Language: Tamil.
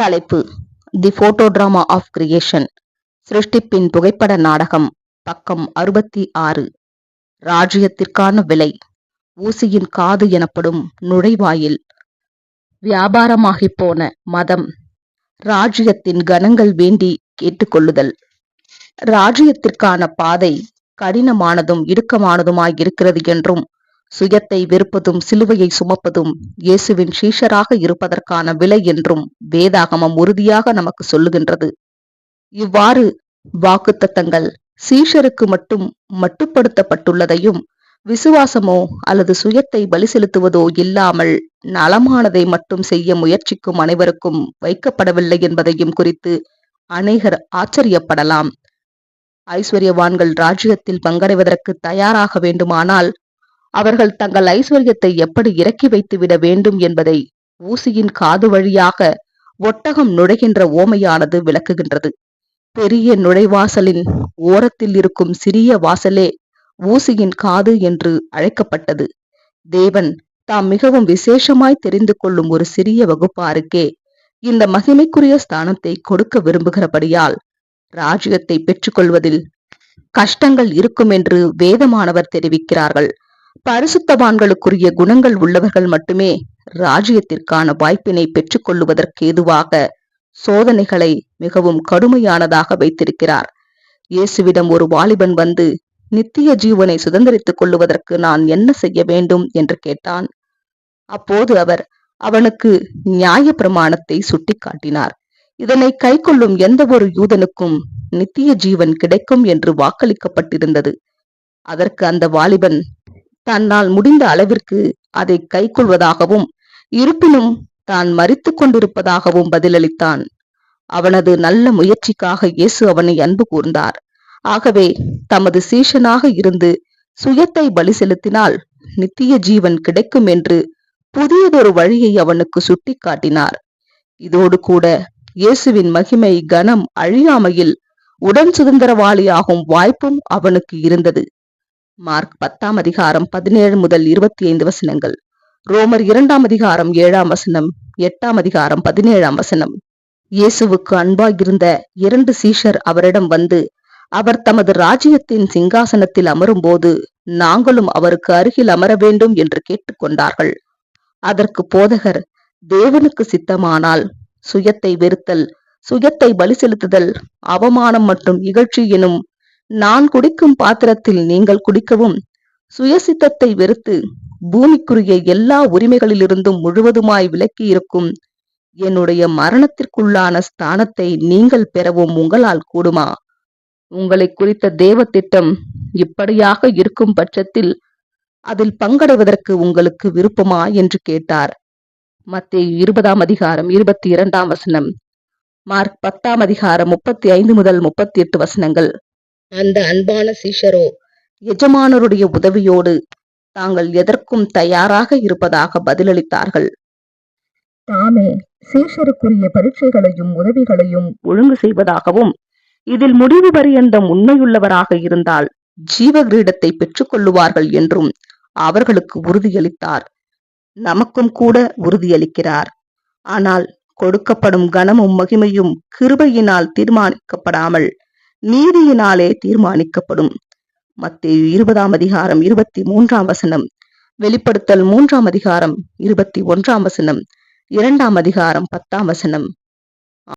தலைப்பு the photo drama of creation சிருஷ்டிப்பின் புகைப்பட நாடகம் பக்கம் அறுபத்தி ஆறு. ராஜ்யத்திற்கான விலை ஊசியின் காது எனப்படும் நுழைவாயில். வியாபாரமாகிப் போன மதம் ராஜ்யத்தின் கணங்கள் வேண்டி கேட்டுக்கொள்ளுதல். ராஜ்யத்திற்கான பாதை கடினமானதும் இடுக்கமானதுமாயிருக்கிறது என்றும் சுயத்தை வெறுப்பதும் சிலுவையை சுமப்பதும் இயேசுவின் சீஷராக இருப்பதற்கான விலை என்றும் வேதாகமம் உறுதியாக நமக்கு சொல்லுகின்றது. இவ்வாறு வாக்குத்தத்தங்கள் சீஷருக்கு மட்டும் மட்டுப்படுத்தப்பட்டுள்ளதையும் விசுவாசமோ அல்லது சுயத்தை பலி செலுத்துவதோ இல்லாமல் நலமானதை மட்டும் செய்ய முயற்சிக்கும் அனைவருக்கும் வைக்கப்படவில்லை என்பதையும் குறித்து அநேகர் ஆச்சரியப்படலாம். ஐஸ்வர்யவான்கள் ராஜ்யத்தில் பங்கடைவதற்கு தயாராக வேண்டுமானால் அவர்கள் தங்கள் ஐஸ்வர்யத்தை எப்படி இறக்கி வைத்துவிட வேண்டும் என்பதை ஊசியின் காது வழியாக ஒட்டகம் நுழைகின்ற ஓமையானது விளக்குகின்றது. பெரிய நுழைவாசலின் ஓரத்தில் இருக்கும் சிறிய வாசலே ஊசியின் காது என்று அழைக்கப்பட்டது. தேவன் தாம் மிகவும் விசேஷமாய் தெரிந்து கொள்ளும் ஒரு சிறிய வகுப்பாருக்கே இந்த மகிமைக்குரிய ஸ்தானத்தை கொடுக்க விரும்புகிறபடியால் ராஜ்யத்தை பெற்றுக்கொள்வதில் கஷ்டங்கள் இருக்கும் என்று வேதமானவர் தெரிவிக்கிறார்கள். பரிசுத்தவான்களுக்குரிய குணங்கள் உள்ளவர்கள் மட்டுமே ராஜ்யத்திற்கான வாய்ப்பினை பெற்றுக்கொள்ளுவதற்கு ஏதுவாக சோதனைகளை மிகவும் கடுமையானதாக வைத்திருக்கிறார். இயேசுவிடம் ஒரு வாலிபன் வந்து நித்திய ஜீவனை சுதந்திரித்துக் கொள்ளுவதற்கு நான் என்ன செய்ய வேண்டும்? என்று கேட்டான். அப்போது அவர் அவனுக்கு நியாய பிரமாணத்தை சுட்டிக்காட்டினார். இதனை கைக்கொள்ளும் எந்த ஒரு யூதனுக்கும் நித்திய ஜீவன் கிடைக்கும் என்று வாக்களிக்கப்பட்டிருந்தது. அதற்கு அந்த வாலிபன் தன்னால் முடிந்த அளவிற்கு அதை கைக்கொள்வதாகவும் இருப்பினும் தான் மறித்து கொண்டிருப்பதாகவும் பதிலளித்தான். அவனது நல்ல முயற்சிக்காக இயேசு அவனை அன்பு கூர்ந்தார். ஆகவே தமது சீஷனாக இருந்து சுயத்தை பலி செலுத்தினால் நித்திய ஜீவன் கிடைக்கும் என்று புதியதொரு வழியை அவனுக்கு சுட்டி காட்டினார் இதோடு கூட இயேசுவின் மகிமை கனம் அழியாமையில் உடன் சுதந்திரவாளியாகும் வாய்ப்பும் அவனுக்கு இருந்தது. மார்க் பத்தாம் அதிகாரம் பதினேழு முதல் இருபத்தி ஐந்து வசனங்கள். ரோமர் இரண்டாம் அதிகாரம் ஏழாம் வசனம் எட்டாம் அதிகாரம் பதினேழாம் வசனம். இயேசுவுக்கு அன்பாகிருந்த இரண்டு சீஷர் அவரிடம் வந்து அவர் தமது ராஜ்யத்தின் சிங்காசனத்தில் அமரும்போது நாங்களும் அவருக்கு அருகில் அமர வேண்டும் என்று கேட்டுக்கொண்டார்கள். அதற்கு போதகர் தேவனுக்கு சித்தமானால் சுயத்தை வெறுத்தல் சுயத்தை பலி செலுத்துதல் அவமானம் மற்றும் இகழ்ச்சி எனும் நான் குடிக்கும் பாத்திரத்தில் நீங்கள் குடிக்கவும். சுயசித்தத்தை வெறுத்து பூமிக்குரிய எல்லா உரிமைகளிலிருந்தும் முழுவதுமாய் விலக்கி இருக்கும் என்னுடைய மரணத்திற்குள்ளான ஸ்தானத்தை நீங்கள் பெறவும் உங்களால் கூடுமா? உங்களை குறித்த தேவ திட்டம் இப்படியாக இருக்கும் பட்சத்தில் அதில் பங்கடைவதற்கு உங்களுக்கு விருப்பமா? என்று கேட்டார். மத்திய இருபதாம் அதிகாரம் இருபத்தி இரண்டாம் வசனம். மார்க் பத்தாம் அதிகாரம் முப்பத்தி ஐந்து முதல் முப்பத்தி எட்டு வசனங்கள். அந்த அன்பான சீஷரோ எஜமானருடைய உதவியோடு தாங்கள் எதற்கும் தயாராக இருப்பதாக பதிலளித்தார்கள். தாமே சீஷருக்குரிய பரீட்சைகளையும் உதவிகளையும் ஒழுங்கு செய்வதாகவும் இதில் முடிவு பரியந்தம் உண்மையுள்ளவராக இருந்தால் ஜீவ கிரீடத்தை பெற்றுக் கொள்ளுவார்கள் என்றும் அவர்களுக்கு உறுதியளித்தார். நமக்கும் கூட உறுதியளிக்கிறார். ஆனால் கொடுக்கப்படும் கனமும் மகிமையும் கிருபையினால் தீர்மானிக்கப்படாமல் நீதியினாலே தீர்மானிக்கப்படும். மத்திய இருபதாம் அதிகாரம் இருபத்தி மூன்றாம் வசனம். வெளிப்படுத்தல் மூன்றாம் அதிகாரம் இருபத்தி ஒன்றாம் வசனம். இரண்டாம் அதிகாரம் பத்தாம் வசனம்.